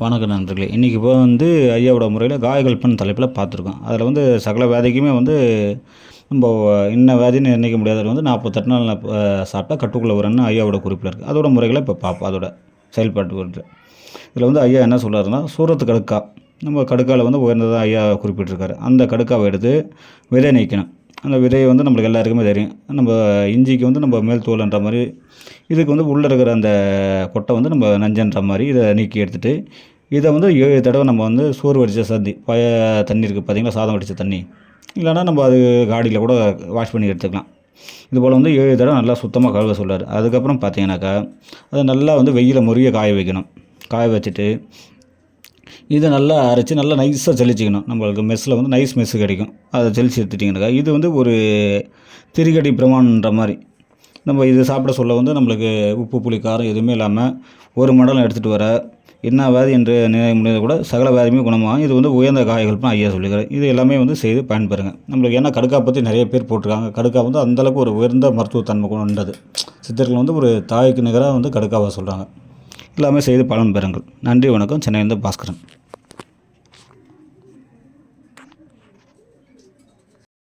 வணக்கம் நண்பர்களே. இன்றைக்கி இப்போ வந்து ஐயாவோட முறையில் காயகல்பன் தலைப்பில் பார்த்துருக்கோம். அதில் வந்து சகல வியாதிக்குமே வந்து நம்ம இன்ன வியாதின்னு நிர்ணயிக்க முடியாதது வந்து நாற்பத்தெட்டு நாள் சாப்பிட்டா கட்டுக்குள்ளே வரும்னு ஐயாவோட குறிப்பில் இருக்குது அதோட முறைகளை இப்போ பார்ப்போம் அதோட செயல்பாட்டு வருது இதில் வந்து ஐயா என்ன சொல்கிறாருன்னா சூரத்து கடுக்கா. நம்ம கடுக்காவில் வந்து உயர்ந்ததாக ஐயா குறிப்பிட்டிருக்காரு. அந்த கடுக்காவை எடுத்து விதை நீக்கணும். அந்த விதையை வந்து நம்மளுக்கு எல்லாருக்குமே தெரியும். நம்ம இஞ்சிக்கு வந்து நம்ம மேல் தோலுன்ற மாதிரி இதுக்கு வந்து உள்ளே இருக்கிற அந்த கொட்டை வந்து நம்ம நஞ்சன்ற மாதிரி இதை நீக்கி எடுத்துகிட்டு இதை வந்து ஏழு தடவை நம்ம வந்து சோறு வடித்த சந்தி பய தண்ணி இருக்குது பார்த்திங்களா சாதம் வடித்த தண்ணி. இல்லைன்னா நம்ம அது காடியில் கூட வாஷ் பண்ணி எடுத்துக்கலாம். இது போல் வந்து ஏழு தடவை நல்லா சுத்தமாக கழுவ சொல்கிறார் அதுக்கப்புறம் பார்த்தீங்கன்னாக்கா அதை நல்லா வந்து வெயில முறிய காய வைக்கணும். காய வச்சுட்டு இதை நல்லா அரைச்சி நல்லா நைஸாக ஜலிச்சிக்கணும் நம்மளுக்கு மெஸ்ஸில் வந்து நைஸ் மெஸ்ஸு கிடைக்கும். அதை ஜலிச்சு எடுத்துட்டிங்கனாக்கா இது வந்து ஒரு திரிகடி பிரமாணன்ற மாதிரி. நம்ம இது சாப்பிட சொல்ல வந்து நம்மளுக்கு உப்பு புளி காரம் எதுவுமே இல்லாமல் ஒரு மடலம் எடுத்துகிட்டு வர என்ன வேதி என்று நினைவு முடியாத கூட சகல வேதியுமே குணமாகும். இது வந்து உயர்ந்த காய்கள்னு ஐயா சொல்லிக்கிறேன் இது எல்லாமே வந்து செய்து பயன்பெறுங்க. நம்மளுக்கு ஏன்னா கடுக்கா பற்றி நிறைய பேர் போட்டிருக்காங்க. கடுக்கா வந்து அந்தளவுக்கு ஒரு உயர்ந்த மருத்துவத்தன்மை கொண்டது சித்தர்கள் வந்து ஒரு தாய்க்கு நிகராக வந்து கடுக்காவை சொல்கிறாங்க எல்லாமே செய்து பலன் பெறுங்கள். நன்றி வணக்கம். சென்னையிலேருந்து பாஸ்கரன்.